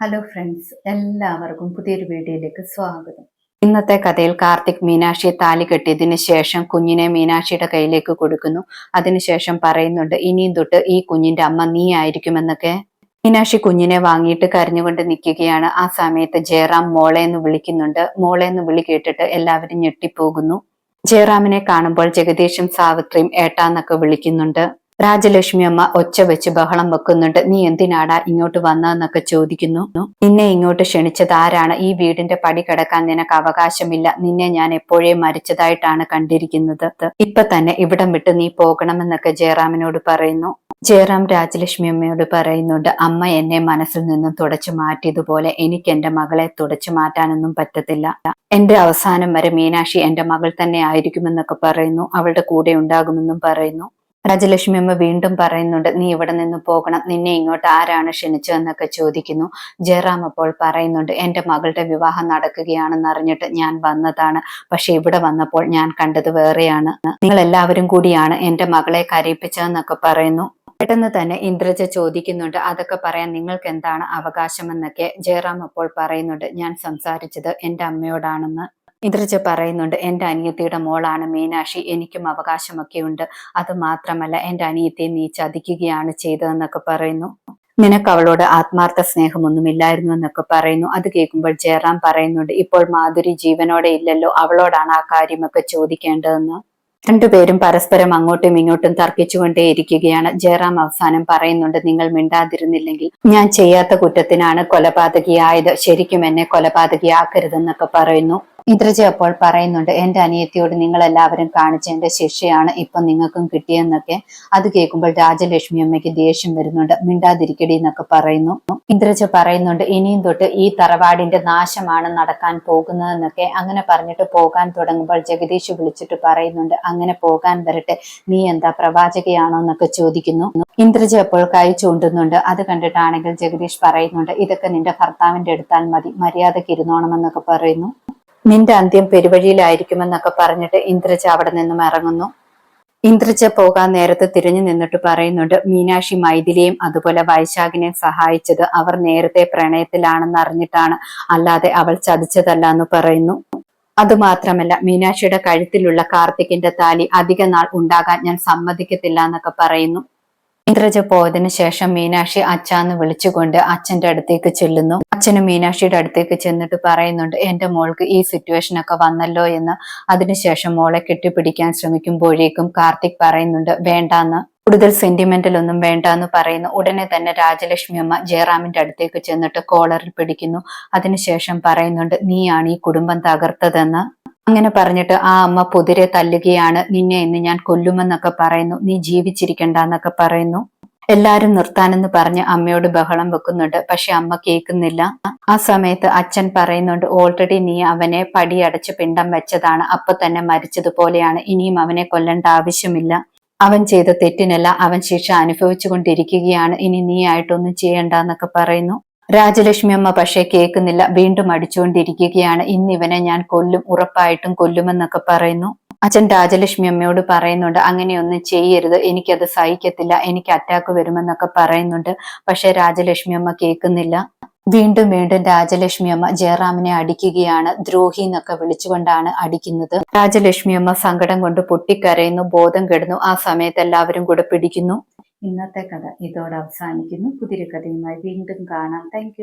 Hello friends എല്ലാവർക്കും പുതിയൊരു വീഡിയോയിലേക്ക് സ്വാഗതം. ഇന്നത്തെ കഥയിൽ കാർത്തിക് മീനാക്ഷിയെ താലി കെട്ടിയതിനു ശേഷം കുഞ്ഞിനെ മീനാക്ഷിയുടെ കയ്യിലേക്ക് കൊടുക്കുന്നു. അതിനുശേഷം പറയുന്നുണ്ട് ഇനിയും തൊട്ട് ഈ കുഞ്ഞിന്റെ അമ്മ നീ ആയിരിക്കുമെന്നൊക്കെ. മീനാക്ഷി കുഞ്ഞിനെ വാങ്ങിയിട്ട് കരഞ്ഞുകൊണ്ട് നിൽക്കുകയാണ്. ആ സമയത്ത് ജയറാം മോളെ എന്ന് വിളിക്കുന്നുണ്ട്. മോളെ എന്ന് വിളി കേട്ടിട്ട് എല്ലാവരും ഞെട്ടിപ്പോകുന്നു. ജയറാമിനെ കാണുമ്പോൾ ജഗദീഷും സാവിത്രിയും ഏട്ടാന്നൊക്കെ വിളിക്കുന്നുണ്ട്. രാജലക്ഷ്മി അമ്മ ഒച്ച വെച്ച് ബഹളം വെക്കുന്നുണ്ട്. നീ എന്തിനാടാ ഇങ്ങോട്ട് വന്നതെന്നൊക്കെ ചോദിക്കുന്നു? നിന്നെ ഇങ്ങോട്ട് ക്ഷണിച്ചത് ആരാണ്? ഈ വീടിന്റെ പടി കിടക്കാൻ നിനക്ക് അവകാശമില്ല. നിന്നെ ഞാൻ എപ്പോഴേ മരിച്ചതായിട്ടാണ് കണ്ടിരിക്കുന്നത്. ഇപ്പൊ തന്നെ ഇവിടം വിട്ട് നീ പോകണമെന്നൊക്കെ ജയറാമിനോട് പറയുന്നു. ജയറാം രാജലക്ഷ്മി അമ്മയോട് പറയുന്നുണ്ട് അമ്മ എന്നെ മനസ്സിൽ നിന്നും തുടച്ചു മാറ്റിയതുപോലെ എനിക്ക് എന്റെ മകളെ തുടച്ചു മാറ്റാനൊന്നും പറ്റത്തില്ല. എന്റെ അവസാനം വരെ മീനാക്ഷി എന്റെ മകൾ തന്നെ ആയിരിക്കുമെന്നൊക്കെ പറയുന്നു. അവളുടെ കൂടെ ഉണ്ടാകുമെന്നും പറയുന്നു. രാജലക്ഷ്മി അമ്മ വീണ്ടും പറയുന്നുണ്ട് നീ ഇവിടെ നിന്ന് പോകണം. നിന്നെ ഇങ്ങോട്ട് ആരാണ് ക്ഷണിച്ചതെന്നൊക്കെ ചോദിക്കുന്നു. ജയറാം അപ്പോൾ പറയുന്നുണ്ട് എന്റെ മകളുടെ വിവാഹം നടക്കുകയാണെന്ന് അറിഞ്ഞിട്ട് ഞാൻ വന്നതാണ്. പക്ഷെ ഇവിടെ വന്നപ്പോൾ ഞാൻ കണ്ടത് വേറെയാണ്. നിങ്ങൾ എല്ലാവരും കൂടിയാണ് എന്റെ മകളെ കരയിപ്പിച്ചതെന്നൊക്കെ പറയുന്നു. പെട്ടെന്ന് തന്നെ ഇന്ദ്രജ ചോദിക്കുന്നുണ്ട് അതൊക്കെ പറയാൻ നിങ്ങൾക്ക് എന്താണ് അവകാശമെന്നൊക്കെ? ജയറാം അപ്പോൾ പറയുന്നുണ്ട് ഞാൻ സംസാരിച്ചത് എന്റെ അമ്മയോടാണെന്ന്. ഇന്ദ്രജ പറയുന്നുണ്ട് എന്റെ അനിയത്തിയുടെ മോളാണ് മീനാക്ഷി. എനിക്കും അവകാശമൊക്കെ ഉണ്ട്. അത് മാത്രമല്ല എന്റെ അനിയത്തെ നീ ചതിക്കുകയാണ് ചെയ്തതെന്നൊക്കെ പറയുന്നു. നിനക്ക് അവളോട് ആത്മാർത്ഥ സ്നേഹമൊന്നുമില്ലായിരുന്നു എന്നൊക്കെ പറയുന്നു. അത് കേൾക്കുമ്പോൾ ജയറാം പറയുന്നുണ്ട് ഇപ്പോൾ മാധുരി ജീവനോടെ ഇല്ലല്ലോ. അവളോടാണ് ആ കാര്യമൊക്കെ ചോദിക്കേണ്ടതെന്ന്. രണ്ടുപേരും പരസ്പരം അങ്ങോട്ടും ഇങ്ങോട്ടും തർക്കിച്ചുകൊണ്ടേയിരിക്കുകയാണ്. ജയറാം അവസാനം പറയുന്നുണ്ട് നിങ്ങൾ മിണ്ടാതിരുന്നില്ലെങ്കിൽ ഞാൻ ചെയ്യാത്ത കുറ്റത്തിനാണ് കൊലപാതകിയായത്. ശരിക്കും എന്നെ കൊലപാതകിയാക്കരുതെന്നൊക്കെ പറയുന്നു. ഇന്ദ്രജ അപ്പോൾ പറയുന്നുണ്ട് എന്റെ അനിയത്തിയോട് നിങ്ങൾ എല്ലാവരും കാണിച്ച എന്റെ ശിക്ഷയാണ് ഇപ്പൊ നിങ്ങൾക്കും കിട്ടിയെന്നൊക്കെ. അത് കേൾക്കുമ്പോൾ രാജലക്ഷ്മി അമ്മയ്ക്ക് ദേഷ്യം വരുന്നുണ്ട്. മിണ്ടാതിരിക്കടി എന്നൊക്കെ പറയുന്നു. ഇന്ദ്രജ പറയുന്നുണ്ട് ഇനിയും തൊട്ട് ഈ തറവാടിന്റെ നാശമാണ് നടക്കാൻ പോകുന്നതെന്നൊക്കെ. അങ്ങനെ പറഞ്ഞിട്ട് പോകാൻ തുടങ്ങുമ്പോൾ ജഗദീഷ് വിളിച്ചിട്ട് പറയുന്നുണ്ട് അങ്ങനെ പോകാൻ വരട്ടെ. നീ എന്താ പ്രവാചകയാണോ എന്നൊക്കെ ചോദിക്കുന്നു. ഇന്ദ്രജ അപ്പോൾ കൈ ചൂണ്ടുന്നുണ്ട്. അത് കണ്ടിട്ടാണെങ്കിൽ ജഗദീഷ് പറയുന്നുണ്ട് ഇതൊക്കെ നിന്റെ ഭർത്താവിന്റെ എടുത്താൽ മതി. മര്യാദയ്ക്ക് ഇരുന്നോണമെന്നൊക്കെ പറയുന്നു. നിന്റെ അന്ത്യം പെരുവഴിയിലായിരിക്കുമെന്നൊക്കെ പറഞ്ഞിട്ട് ഇന്ദ്രജ അവിടെ നിന്നും ഇറങ്ങുന്നു. ഇന്ദ്രജ പോകാൻ നേരത്തെ തിരിഞ്ഞു നിന്നിട്ട് പറയുന്നുണ്ട് മീനാക്ഷി മൈഥിലിയും അതുപോലെ വൈശാഖിനെയും സഹായിച്ചത് അവർ നേരത്തെ പ്രണയത്തിലാണെന്ന് അറിഞ്ഞിട്ടാണ്. അല്ലാതെ അവൾ ചതിച്ചതല്ല എന്ന് പറയുന്നു. അതുമാത്രമല്ല മീനാക്ഷിയുടെ കഴുത്തിലുള്ള കാർത്തികിന്റെ താലി അധിക നാൾ ഉണ്ടാകാൻ ഞാൻ സമ്മതിക്കത്തില്ല എന്നൊക്കെ പറയുന്നു. ഇന്ദ്രജ പോയതിനു ശേഷം മീനാക്ഷി അച്ഛന്ന് വിളിച്ചുകൊണ്ട് അച്ഛന്റെ അടുത്തേക്ക് ചെല്ലുന്നു. അച്ഛനും മീനാക്ഷിയുടെ അടുത്തേക്ക് ചെന്നിട്ട് പറയുന്നുണ്ട് എന്റെ മോൾക്ക് ഈ സിറ്റുവേഷൻ ഒക്കെ വന്നല്ലോ എന്ന്. അതിനുശേഷം മോളെ കെട്ടിപ്പിടിക്കാൻ ശ്രമിക്കുമ്പോഴേക്കും കാർത്തിക് പറയുന്നുണ്ട് വേണ്ടാന്ന്. കൂടുതൽ സെന്റിമെന്റൽ ഒന്നും വേണ്ട എന്ന് പറയുന്നു. ഉടനെ തന്നെ രാജലക്ഷ്മി അമ്മ ജയറാമിന്റെ അടുത്തേക്ക് ചെന്നിട്ട് കോളറിൽ പിടിക്കുന്നു. അതിനുശേഷം പറയുന്നുണ്ട് നീയാണ് ഈ കുടുംബം തകർത്തതെന്ന്? അങ്ങനെ പറഞ്ഞിട്ട് ആ അമ്മ പൊതിരെ തല്ലുകയാണ്. നിന്നെ ഇന്ന് ഞാൻ കൊല്ലുമെന്നൊക്കെ പറയുന്നു. നീ ജീവിച്ചിരിക്കണ്ട എന്നൊക്കെ പറയുന്നു. എല്ലാരും നിർത്താനെന്ന് പറഞ്ഞ് അമ്മയോട് ബഹളം വെക്കുന്നുണ്ട്. പക്ഷെ അമ്മ കേൾക്കുന്നില്ല. ആ സമയത്ത് അച്ഛൻ പറയുന്നുണ്ട് ഓൾറെഡി നീ അവനെ പടിയടച്ച് പിണ്ടം വെച്ചതാണ്. അപ്പൊ തന്നെ മരിച്ചതുപോലെയാണ്. ഇനിയും അവനെ കൊല്ലേണ്ട ആവശ്യമില്ല. അവൻ ചെയ്ത തെറ്റിനല്ല അവൻ ശിക്ഷ അനുഭവിച്ചു കൊണ്ടിരിക്കുകയാണ് ഇനി നീ ആയിട്ടൊന്നും ചെയ്യണ്ട എന്നൊക്കെ പറയുന്നു. രാജലക്ഷ്മി അമ്മ പക്ഷേ കേൾക്കുന്നില്ല. വീണ്ടും അടിച്ചുകൊണ്ടിരിക്കുകയാണ്. ഇന്ന് ഇവനെ ഞാൻ കൊല്ലും ഉറപ്പായിട്ടും കൊല്ലുമെന്നൊക്കെ പറയുന്നു. അച്ഛൻ രാജലക്ഷ്മി അമ്മയോട് പറയുന്നുണ്ട് അങ്ങനെയൊന്നും ചെയ്യരുത്. എനിക്കത് സഹിക്കത്തില്ല. എനിക്ക് അറ്റാക്ക് വരുമെന്നൊക്കെ പറയുന്നുണ്ട്. പക്ഷെ രാജലക്ഷ്മി അമ്മ കേൾക്കുന്നില്ല. വീണ്ടും വീണ്ടും രാജലക്ഷ്മി അമ്മ ജയറാമിനെ അടിക്കുകയാണ്. ദ്രോഹി എന്നൊക്കെ വിളിച്ചുകൊണ്ടാണ് അടിക്കുന്നത്. രാജലക്ഷ്മി അമ്മ സങ്കടം കൊണ്ട് പൊട്ടിക്കരയുന്നു ബോധം കെടുന്നു. ആ സമയത്ത് എല്ലാവരും കൂടെ പിടിക്കുന്നു. ഇന്നത്തെ കഥ ഇതോടെ അവസാനിക്കുന്നു. പുതിയൊരു കഥയുമായി വീണ്ടും കാണാം. താങ്ക്